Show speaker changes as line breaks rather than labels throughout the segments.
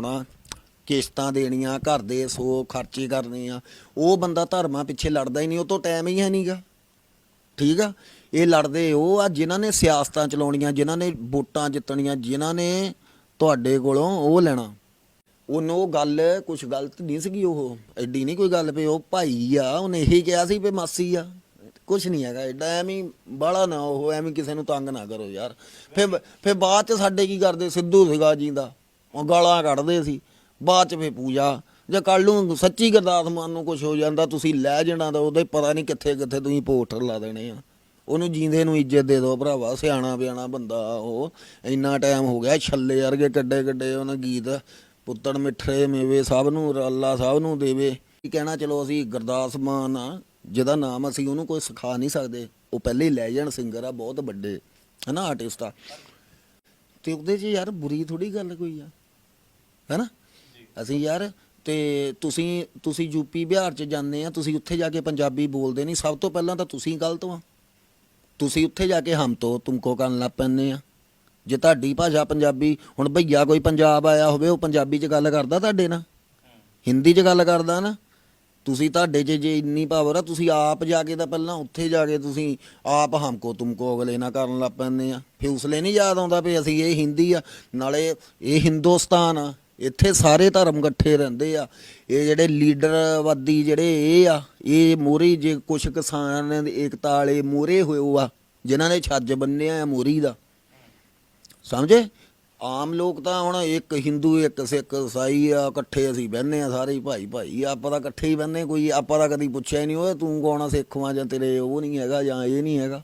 ਹੋਣਾ ਕਿਸ਼ਤਾਂ ਦੇਣੀਆਂ, ਘਰ ਦੇ ਸੋ ਖਰਚੇ ਕਰਨੇ ਆ। ਉਹ ਬੰਦਾ ਧਰਮਾਂ ਪਿੱਛੇ ਲੜਦਾ ਹੀ ਨਹੀਂ, ਉਹ ਤੋਂ ਟਾਈਮ ਹੀ ਹੈ ਨਹੀਂਗਾ ਠੀਕ ਆ? ਇਹ ਲੜਦੇ ਉਹ ਆ ਜਿਨ੍ਹਾਂ ਨੇ ਸਿਆਸਤਾਂ ਚਲਾਉਣੀਆਂ, ਜਿਨ੍ਹਾਂ ਨੇ ਵੋਟਾਂ ਜਿੱਤਣੀਆਂ, ਜਿਨ੍ਹਾਂ ਨੇ ਤੁਹਾਡੇ ਕੋਲੋਂ ਉਹ ਲੈਣਾ। ਉਹਨੂੰ ਉਹ ਗੱਲ ਕੁਝ ਗਲਤ ਨਹੀਂ ਸੀਗੀ ਉਹ। ਐਡੀ ਨਹੀਂ ਕੋਈ ਗੱਲ ਵੀ ਉਹ ਭਾਈ ਆ, ਉਹਨੇ ਇਹੀ ਕਿਹਾ ਸੀ ਵੀ ਮਾਸੀ ਆ। ਕੁਝ ਨਹੀਂ ਹੈਗਾ, ਐਡਾ ਐਵੇਂ ਬਾਲਾ ਨਾ ਉਹ, ਐਵੇਂ ਕਿਸੇ ਨੂੰ ਤੰਗ ਨਾ ਕਰੋ ਯਾਰ। ਫਿਰ ਫਿਰ ਬਾਅਦ ਚ ਸਾਡੇ ਕੀ ਕਰਦੇ? ਸਿੱਧੂ ਸੀਗਾ ਜਿੰਦਾ। ਉਹ ਗਾਲਾਂ ਕੱਢਦੇ ਸੀ। ਬਾਅਦ ਚ ਫਿਰ ਪੂਜਾ, ਜੇ ਕੱਲ ਨੂੰ ਸੱਚੀ ਗੁਰਦਾਸ ਮਾਨ ਨੂੰ ਕੁਝ ਹੋ ਜਾਂਦਾ, ਤੁਸੀਂ ਲੈ ਜਾਣਾ ਤਾਂ ਉਹਦੇ ਪਤਾ ਨਹੀਂ ਕਿੱਥੇ ਕਿੱਥੇ ਤੁਸੀਂ ਪੋਸਟਰ ਲਾ ਦੇਣੇ ਆ। ਉਹਨੂੰ ਜੀਂਦੇ ਨੂੰ ਇੱਜ਼ਤ ਦੇ ਦਿਓ ਭਰਾਵਾ, ਸਿਆਣਾ ਬਿਆਣਾ ਬੰਦਾ ਉਹ, ਇੰਨਾ ਟਾਈਮ ਹੋ ਗਿਆ, ਛੱਲੇ ਵਰਗੇ ਕੱਡੇ ਕੱਡੇ ਉਹਨਾਂ ਗੀਤ ਪੁੱਤੜ ਮਿੱਠੇ ਮੇਵੇ ਸਭ ਨੂੰ ਅੱਲਾ ਸਭ ਨੂੰ ਦੇਵੇ। ਕੀ ਕਹਿਣਾ, ਚਲੋ ਅਸੀਂ ਗੁਰਦਾਸ ਮਾਨ ਆ, ਜਿਹਦਾ ਨਾਮ ਅਸੀਂ ਉਹਨੂੰ ਕੋਈ ਸਿਖਾ ਨਹੀਂ ਸਕਦੇ, ਉਹ ਪਹਿਲੇ ਹੀ ਲੈਜੈਂਡ ਸਿੰਗਰ ਆ, ਬਹੁਤ ਵੱਡੇ, ਹਨਾ ਆਰਟਿਸਟ ਆ। ਤੇ ਉਹਦੇ 'ਚ ਯਾਰ ਬੁਰੀ ਥੋੜੀ ਗੱਲ ਕੋਈ ਆ। ਹੈਨਾ? ਅਸੀਂ ਯਾਰ ਤੇ ਤੁਸੀਂ ਤੁਸੀਂ ਯੂਪੀ ਬਿਹਾਰ 'ਚ ਜਾਂਦੇ ਆ ਤੁਸੀਂ ਉੱਥੇ ਜਾ ਕੇ ਪੰਜਾਬੀ ਬੋਲਦੇ ਨਹੀਂ ਸਭ ਤੋਂ ਪਹਿਲਾਂ ਤਾਂ ਤੁਸੀਂ ਗਲਤ ਆ ਤੁਸੀਂ ਉੱਥੇ ਜਾ ਕੇ ਹਮ ਤੋਂ ਤੁਮਕੋ ਕਰਨ ਲੱਗ ਪੈਂਦੇ ਆ। ਜੇ ਤੁਹਾਡੀ ਭਾਸ਼ਾ ਪੰਜਾਬੀ ਹੁਣ ਭਈਆ ਕੋਈ ਪੰਜਾਬ ਆਇਆ ਹੋਵੇ ਉਹ ਪੰਜਾਬੀ 'ਚ ਗੱਲ ਕਰਦਾ ਤੁਹਾਡੇ ਨਾਲ? ਹਿੰਦੀ 'ਚ ਗੱਲ ਕਰਦਾ ਨਾ? ਤੁਸੀਂ ਤੁਹਾਡੇ 'ਚ ਜੇ ਇੰਨੀ ਪਾਵਰ ਆ ਤੁਸੀਂ ਆਪ ਜਾ ਕੇ ਤਾਂ ਪਹਿਲਾਂ ਉੱਥੇ ਜਾ ਕੇ ਤੁਸੀਂ ਆਪ ਹਮਕੋ ਤੁਮਕੋ ਅਗਲੇ ਨਾਲ ਕਰਨ ਲੱਗ ਪੈਂਦੇ ਆ। ਫਿਰ ਉਸਲੇ ਨਹੀਂ ਯਾਦ ਆਉਂਦਾ ਵੀ ਅਸੀਂ ਇਹ ਹਿੰਦੀ ਆ ਨਾਲੇ ਇਹ ਹਿੰਦੁਸਤਾਨ ਆ। ਇੱਥੇ ਸਾਰੇ ਧਰਮ ਇਕੱਠੇ ਰਹਿੰਦੇ ਆ। ਇਹ ਜਿਹੜੇ ਲੀਡਰਵਾਦੀ ਜਿਹੜੇ ਇਹ ਆ, ਇਹ ਮੋਰੀ ਜੇ ਕੁਛ ਕਿਸਾਨ ਏਕਤਾ ਵਾਲੇ ਮੋਰੇ ਹੋਏ ਆ ਜਿਨ੍ਹਾਂ ਨੇ ਛੱਜ ਬੰਨਿਆ ਆ ਮੋਰੀ ਦਾ। ਸਮਝੇ? ਆਮ ਲੋਕ ਤਾਂ ਹੁਣ ਇੱਕ ਹਿੰਦੂ, ਇੱਕ ਸਿੱਖ ਈਸਾਈ ਆ, ਇਕੱਠੇ ਅਸੀਂ ਬਹਿੰਦੇ ਆ ਸਾਰੇ ਹੀ ਭਾਈ ਭਾਈ ਆਪਾਂ ਤਾਂ ਇਕੱਠੇ ਹੀ ਬਹਿੰਦੇ ਕੋਈ ਆਪਾਂ ਤਾਂ ਕਦੀ ਪੁੱਛਿਆ ਹੀ ਨਹੀਂ, ਓਏ ਤੂੰ ਕੌਣ ਆ ਸਿੱਖਵਾਂ ਜਾਂ ਤੇਰੇ, ਉਹ ਨਹੀਂ ਹੈਗਾ ਜਾਂ ਇਹ ਨਹੀਂ ਹੈਗਾ।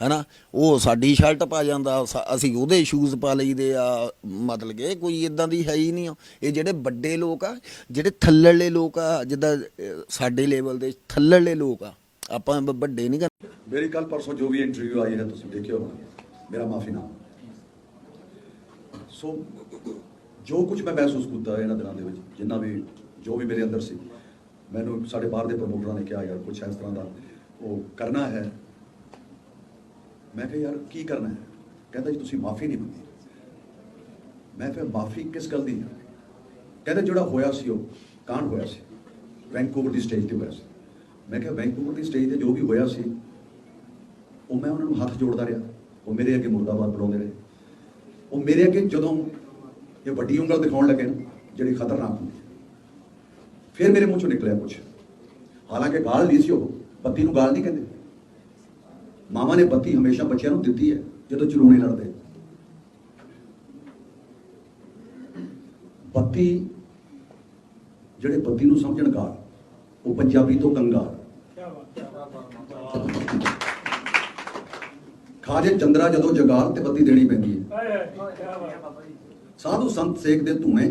ਹਨਾ? ਉਹ ਸਾਡੀ ਸ਼ਰਟ ਪਾ ਜਾਂਦਾ ਅਸੀਂ ਉਹਦੇ ਸ਼ੂਜ਼ ਪਾ ਲਈਦੇ ਆ। ਮਤਲਬ ਕਿ ਕੋਈ ਇਦਾਂ ਦੀ ਹੈ ਹੀ ਨਹੀਂ ਇਹ ਜਿਹੜੇ ਵੱਡੇ ਲੋਕ ਆ, ਜਿਹੜੇ ਥੱਲੜੇ ਲੋਕ ਆ, ਜਿੱਦਾਂ ਸਾਡੇ ਲੈਵਲ ਦੇ ਥੱਲੜੇ ਲੋਕ ਆ। ਆਪਾਂ ਵੱਡੇ ਨਹੀਂ ਕਰ,
ਮੇਰੀ ਕੱਲ ਪਰਸੋਂ ਜੋ ਵੀ ਇੰਟਰਵਿਊ ਆਈ ਹੈ, ਤੁਸੀਂ ਦੇਖਿਓ। ਮੇਰਾ ਮਾਫੀ ਨਾ ਸੋ, ਜੋ ਕੁਝ ਮੈਂ ਮਹਿਸੂਸ ਕੀਤਾ ਇਹਨਾਂ ਦਿਨਾਂ ਦੇ ਵਿੱਚ, ਜਿੰਨਾ ਵੀ, ਜੋ ਵੀ ਮੇਰੇ ਅੰਦਰ ਸੀ, ਮੈਨੂੰ ਸਾਡੇ ਬਾਹਰ ਦੇ ਪ੍ਰਮੋਟਰਾਂ ਨੇ ਕਿਹਾ, ਯਾਰ ਕੁਝ ਇਸ ਤਰ੍ਹਾਂ ਦਾ ਉਹ ਕਰਨਾ ਹੈ ਮੈਂ ਕਿਹਾ, ਯਾਰ, ਕੀ ਕਰਨਾ ਹੈ? ਕਹਿੰਦਾ, ਜੀ, ਤੁਸੀਂ ਮਾਫੀ ਨਹੀਂ ਮੰਗੀ। ਮੈਂ ਫਿਰ ਮਾਫੀ ਕਿਸ ਗੱਲ ਦੀ ਕਹਿੰਦਾ, ਜਿਹੜਾ ਹੋਇਆ ਸੀ ਉਹ, ਕਾਂਡ ਹੋਇਆ ਸੀ। ਵੈਂਕੂਵਰ ਦੀ ਸਟੇਜ ਤੇ ਹੋਇਆ ਸੀ। ਮੈਂ ਕਿਹਾ, ਵੈਂਕੂਵਰ ਦੀ ਸਟੇਜ ਤੇ ਜੋ ਵੀ ਹੋਇਆ ਸੀ, ਉਹ ਮੈਂ ਉਹਨਾਂ ਨੂੰ ਹੱਥ ਜੋੜਦਾ ਰਿਹਾ। ਉਹ ਮੇਰੇ ਅੱਗੇ ਮੁਰਦਾਬਾਦ ਬੁਲਾਉਂਦੇ ਰਹੇ। ਉਹ ਮੇਰੇ ਅੱਗੇ ਜਦੋਂ ਇਹ ਵੱਡੀ ਉਂਗਲ ਦਿਖਾਉਣ ਲੱਗੇ ਨਾ, ਜਿਹੜੀ ਖਤਰਨਾਕ ਹੁੰਦੀ ਫਿਰ ਮੇਰੇ ਮੂੰਹ ਚੋਂ ਨਿਕਲਿਆ ਕੁਝ ਹਾਲਾਂਕਿ ਗਾਲ ਨਹੀਂ ਸੀ ਉਹ ਬੱਤੀ ਨੂੰ ਗਾਲ ਨਹੀਂ ਕਹਿੰਦੇ। ਮਾਮਾ ਨੇ ਬੱਤੀ ਹਮੇਸ਼ਾ ਬੱਚਿਆਂ ਨੂੰ ਦਿੱਤੀ ਹੈ ਜਦੋਂ ਚਲੂਣੇ ਲੜਦੇ। ਬੱਤੀ ਜਿਹੜੇ ਬੱਤੀ ਨੂੰ ਸਮਝਣ ਗਾਲ ਉਹ ਪੰਜਾਬੀ ਤੋਂ ਕੰਗਾਲ। ਖਾਜੇ ਚੰਦਰਾ ਜਦੋਂ ਜਗਾਲ ਤੇ ਬੱਤੀ ਦੇਣੀ ਪੈਂਦੀ ਹੈ। ਸਾਧੂ ਸੰਤ ਸੇਕ ਦੇ ਧੂਏ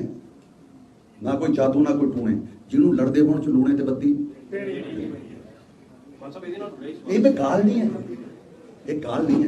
ਨਾ ਕੋਈ ਜਾਦੂ ਨਾ ਕੋਈ ਟੂਣੇ। ਜਿਹਨੂੰ ਲੜਦੇ ਹੋਣ ਚ ਲੂਣੇ ਤੇ ਬੱਤੀ। ਇਹ ਤੇ ਗਾਲ ਨਹੀਂ ਹੈ। ਇਹ ਕਾਲ ਨਹੀਂ ਹੈ।